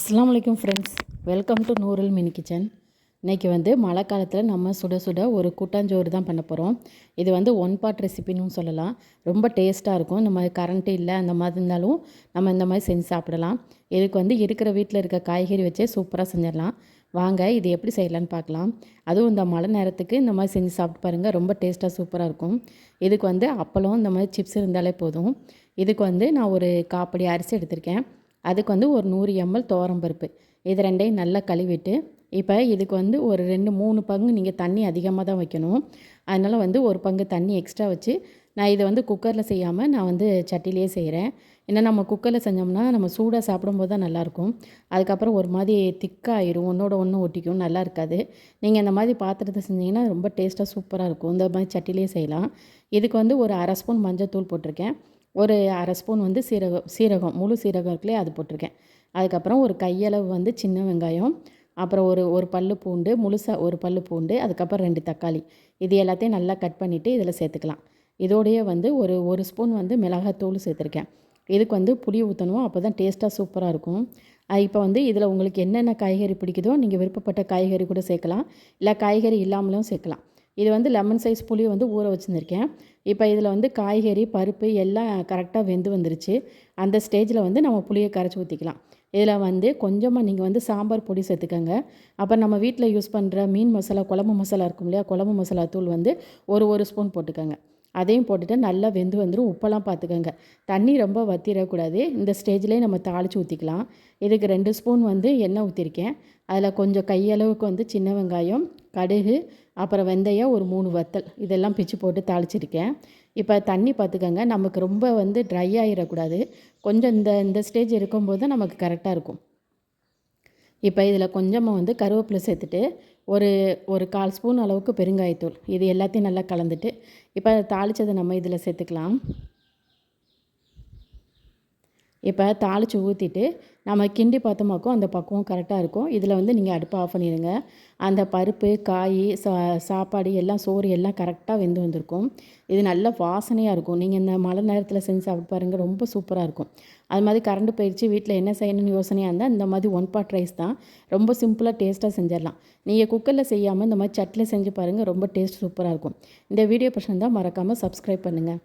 அஸ்லாம் வலைக்கம் friends welcome to Noorul mini kitchen இன்றைக்கி வந்து மழை காலத்தில் நம்ம சுட சுட ஒரு கூட்டாஞ்சோறு தான் பண்ண போகிறோம் இது வந்து ஒன் பார்ட் ரெசிபின்னு சொல்லலாம். ரொம்ப டேஸ்ட்டாக இருக்கும். நம்ம கரண்ட்டு இல்லை அந்த மாதிரி இருந்தாலும் நம்ம இந்த மாதிரி செஞ்சு சாப்பிடலாம். இதுக்கு வந்து இருக்கிற வீட்டில் இருக்க காய்கறி வச்சே சூப்பராக செஞ்சிடலாம். வாங்க இது எப்படி செய்யலான்னு பார்க்கலாம். அதுவும் இந்த மழை நேரத்துக்கு இந்த மாதிரி செஞ்சு சாப்பிட்டு பாருங்கள் ரொம்ப டேஸ்ட்டாக சூப்பராக இருக்கும். இதுக்கு வந்து அப்பளம் இந்த மாதிரி சிப்ஸ் இருந்தாலே போதும். இதுக்கு வந்து நான் ஒரு காப்படி அரிசி எடுத்திருக்கேன். அதுக்கு வந்து ஒரு நூறு எம்எல் பருப்பு. இது ரெண்டையும் நல்லா கழுவிட்டு இப்போ இதுக்கு வந்து ஒரு ரெண்டு மூணு பங்கு நீங்கள் தண்ணி அதிகமாக தான் வைக்கணும். அதனால் வந்து ஒரு பங்கு தண்ணி எக்ஸ்ட்ரா வச்சு நான் இதை வந்து குக்கரில் செய்யாமல் நான் வந்து சட்டிலேயே செய்கிறேன் ஏன்னா நம்ம குக்கரில் செஞ்சோம்னா நம்ம சூடாக சாப்பிடும்போது தான் நல்லாயிருக்கும். அதுக்கப்புறம் ஒரு மாதிரி திக்காயிரும் ஒன்றோட ஒன்று ஒட்டிக்கும் நல்லா இருக்காது. நீங்கள் இந்த மாதிரி பாத்திரத்தை செஞ்சீங்கன்னா ரொம்ப டேஸ்ட்டாக சூப்பராக இருக்கும். இந்த மாதிரி சட்டிலேயே செய்யலாம். இதுக்கு வந்து ஒரு அரை ஸ்பூன் மஞ்சள் தூள் போட்டிருக்கேன். ஒரு அரை ஸ்பூன் வந்து சீரகம் சீரகம் முழு சீரகம் இருக்குல்லையே அது போட்டிருக்கேன். அதுக்கப்புறம் ஒரு கையளவு வந்து சின்ன வெங்காயம் அப்புறம் ஒரு ஒரு பல்லு பூண்டு முழுசாக ஒரு பல்லு பூண்டு அதுக்கப்புறம் ரெண்டு தக்காளி. இது எல்லாத்தையும் நல்லா கட் பண்ணிவிட்டு இதில் சேர்த்துக்கலாம். இதோடையே வந்து ஒரு ஒரு ஸ்பூன் வந்து மிளகாத்தூள் சேர்த்துருக்கேன். இதுக்கு வந்து புளி ஊற்றணும் அப்போ தான் டேஸ்ட்டாக சூப்பராக இருக்கும். இப்போ வந்து இதில் உங்களுக்கு என்னென்ன காய்கறி பிடிக்குதோ நீங்கள் விருப்பப்பட்ட காய்கறி கூட சேர்க்கலாம். இல்லை காய்கறி இல்லாமலும் சேர்க்கலாம். இது வந்து லெமன் சைஸ் புளி வந்து ஊற வச்சுருந்துருக்கேன். இப்போ இதில் வந்து காய்கறி பருப்பு எல்லாம் கரெக்டாக வெந்து வந்துருச்சு. அந்த ஸ்டேஜில் வந்து நம்ம புளியை கரைச்சி ஊற்றிக்கலாம் இதில் வந்து கொஞ்சமாக நீங்கள் வந்து சாம்பார் பொடி சேர்த்துக்கோங்க. அப்புறம் நம்ம வீட்டில் யூஸ் பண்ணுற மீன் மசாலா குழம்பு மசாலா இருக்கும் இல்லையா? குழம்பு மசாலா தூள் வந்து ஒரு ஒரு ஸ்பூன் போட்டுக்கோங்க. அதையும் போட்டுட்டு நல்லா வெந்து வந்துடும் உப்பெல்லாம் பார்த்துக்கோங்க. தண்ணி ரொம்ப வத்திடக்கூடாது இந்த ஸ்டேஜ்லேயே நம்ம தாளித்து ஊற்றிக்கலாம் இதுக்கு ரெண்டு ஸ்பூன் வந்து எண்ணெய் ஊற்றிருக்கேன் அதில் கொஞ்சம் கையளவுக்கு வந்து சின்ன வெங்காயம் கடுகு அப்புறம் வெந்தயம் ஒரு மூணு வத்தல். இதெல்லாம் பிச்சு போட்டு தாளிச்சிருக்கேன். இப்போ தண்ணி பார்த்துக்கோங்க. நமக்கு ரொம்ப வந்து ட்ரை ஆகிடக்கூடாது கொஞ்சம் இந்த இந்த ஸ்டேஜ் இருக்கும்போது நமக்கு கரெக்டாக இருக்கும். இப்போ இதில் கொஞ்சமாக வந்து கருவேப்பிலை சேர்த்துட்டு ஒரு ஒரு கால் ஸ்பூன் அளவுக்கு பெருங்காயத்தூள். இது எல்லாத்தையும் நல்லா கலந்துட்டு இப்போ தாளித்ததை நம்ம இதில் சேர்த்துக்கலாம். இப்போ தாளித்து ஊற்றிட்டு நம்ம கிண்டி பார்த்தோமாக்கும் அந்த பக்குவம் கரெக்டாக இருக்கும். இதில் வந்து நீங்கள் அடுப்பை ஆஃப் பண்ணிடுங்க. அந்த பருப்பு காய் சா சாப்பாடு எல்லாம் சோறு எல்லாம் கரெக்டாக வெந்து வந்திருக்கும். இது நல்ல வாசனையாக இருக்கும். நீங்கள் இந்த மழை நேரத்தில் செஞ்சு சாப்பிட்டு பாருங்கள் ரொம்ப சூப்பராக இருக்கும். அது மாதிரி கரண்ட் போயிடுச்சு வீட்டில் என்ன செய்யணும்னு யோசனையாக இருந்தால் இந்த மாதிரி ஒன் பார்ட் ரைஸ் தான். ரொம்ப சிம்பிளாக டேஸ்ட்டாக செஞ்சிடலாம். நீங்கள் குக்கரில் செய்யாமல் இந்த மாதிரி சட்டில் செஞ்சு பாருங்கள் ரொம்ப டேஸ்ட் சூப்பராக இருக்கும். இந்த வீடியோ பிரச்சனை தான் மறக்காமல் சப்ஸ்கிரைப் பண்ணுங்கள்